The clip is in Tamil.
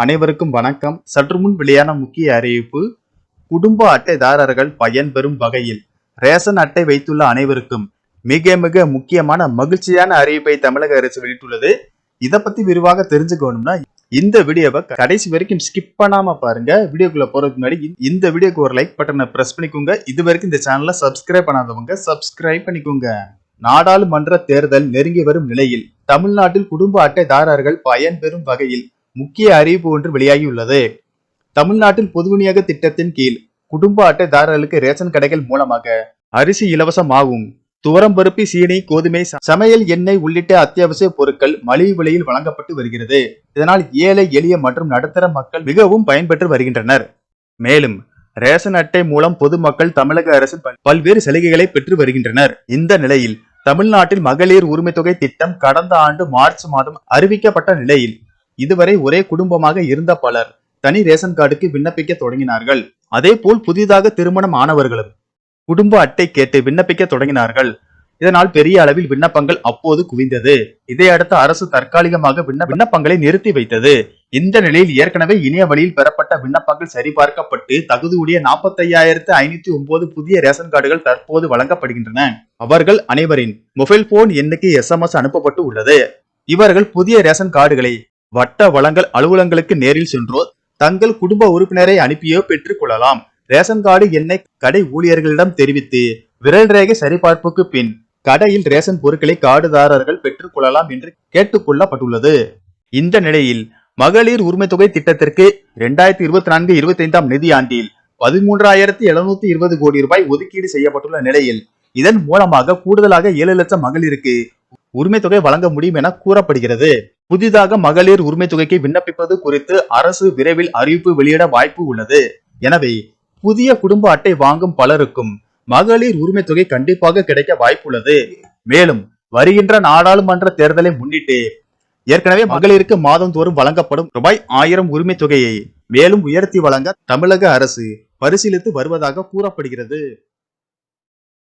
அனைவருக்கும் வணக்கம். சற்று முன் வெளியான முக்கிய அறிவிப்பு குடும்ப அட்டைதாரர்கள் பயன்பெறும் வகையில் ரேஷன் அட்டை வைத்துள்ள அனைவருக்கும் மிக மிக முக்கியமான மகிழ்ச்சியான அறிவிப்பை தமிழக அரசு வெளியிட்டுள்ளது. இதை பத்தி விரிவாக தெரிஞ்சுக்கணும்னா இந்த வீடியோவை கடைசி வரைக்கும் ஸ்கிப் பண்ணாம பாருங்க. வீடியோக்குள்ள போறதுக்கு முன்னாடி இந்த- இந்த வீடியோக்கு ஒரு லைக் பட்டனை பிரஸ் பண்ணிக்கோங்க. இது வரைக்கும் இந்த சேனலை சப்ஸ்கிரைப் பண்ணாதவங்க சப்ஸ்கிரைப் பண்ணிக்கோங்க. நாடாளுமன்ற தேர்தல் நெருங்கி வரும் நிலையில் தமிழ்நாட்டில் குடும்ப அட்டைதாரர்கள் பயன்பெறும் வகையில் முக்கிய அறிவிப்பு ஒன்று வெளியாகியுள்ளது. தமிழ்நாட்டில் பொது விநியோக திட்டத்தின் கீழ் குடும்ப அட்டைதாரர்களுக்கு ரேஷன் கடைகள் மூலமாக அரிசி இலவசமாகும். துவரம்பருப்பு சீனி கோதுமை சமையல் எண்ணெய் உள்ளிட்ட அத்தியாவசிய பொருட்கள் மலிவு விலையில் வழங்கப்பட்டு வருகிறது. இதனால் ஏழை எளிய மற்றும் நடுத்தர மக்கள் மிகவும் பயன்பெற்று வருகின்றனர். மேலும் ரேஷன் அட்டை மூலம் பொதுமக்கள் தமிழக அரசின் பல்- பல்வேறு சலுகைகளை பெற்று வருகின்றனர். இந்த நிலையில் தமிழ்நாட்டில் மகளிர் உரிமை தொகை திட்டம் கடந்த ஆண்டு மார்ச் மாதம் அறிவிக்கப்பட்ட நிலையில் இதுவரை ஒரே குடும்பமாக இருந்த பலர் தனி ரேஷன் கார்டுக்கு விண்ணப்பிக்க தொடங்கினார்கள். அதேபோல் புதிதாக திருமணம் ஆனவர்களும் குடும்ப அட்டை கேட்டு விண்ணப்பிக்க தொடங்கினார்கள். இதனால் பெரிய அளவில் விண்ணப்பங்கள் அப்போது குவிந்தது. இதையடுத்து அரசு தற்காலிகமாக விண்ண விண்ணப்பங்களை நிறுத்தி வைத்தது. இந்த நிலையில் ஏற்கனவே இணைய வழியில் பெறப்பட்ட விண்ணப்பங்கள் சரிபார்க்கப்பட்டு தகுதியுடைய நாற்பத்தையாயிரத்து ஐநூத்தி ஒன்பது புதிய ரேஷன் கார்டுகள் தற்போது வழங்கப்படுகின்றன. அவர்கள் அனைவரின் மொபைல் போன் எண்ணுக்கு எஸ்எம்எஸ் அனுப்பப்பட்டு உள்ளது. இவர்கள் புதிய ரேஷன் கார்டுகளை வட்ட வளங்கள் அலுவலங்களுக்கு நேரில் சென்றோ தங்கள் குடும்ப உறுப்பினரை அனுப்பியோ பெற்றுக் கொள்ளலாம் ரேஷன் கார்டு எண்ணை கடை ஊழியர்களிடம் தெரிவித்து விரல் ரேகை சரிபார்ப்புக்கு பின் கடையில் ரேஷன் பொருட்களை கார்டுதாரர்கள் பெற்றுக் கொள்ளலாம் என்று கேட்டுக்கொள்ளப்பட்டுள்ளது. இந்த நிலையில் மகளிர் உரிமை தொகை திட்டத்திற்கு இரண்டாயிரத்தி இருபத்தி நான்கு இருபத்தி ஐந்தாம் நிதியாண்டில் பதிமூன்றாயிரத்தி எழுநூத்தி இருபது கோடி ரூபாய் ஒதுக்கீடு செய்யப்பட்டுள்ள நிலையில் இதன் மூலமாக கூடுதலாக ஏழு லட்சம் மகளிருக்கு உரிமை தொகை வழங்க முடியும் என கூறப்படுகிறது. புதிதாக மகளிர் உரிமை தொகைக்கு விண்ணப்பிப்பது குறித்து அரசு விரைவில் அறிவிப்பு வெளியிட வாய்ப்பு உள்ளது. எனவே புதிய குடும்ப அட்டை வாங்கும் பலருக்கும் மகளிர் உரிமை தொகை கண்டிப்பாக கிடைக்க வாய்ப்புள்ளது. மேலும் வருகின்ற நாடாளுமன்ற தேர்தலை முன்னிட்டு ஏற்கனவே மகளிருக்கு மாதந்தோறும் வழங்கப்படும் ரூபாய் ஆயிரம் உரிமை தொகையை மேலும் உயர்த்தி வழங்க தமிழக அரசு பரிசீலித்து வருவதாக கூறப்படுகிறது.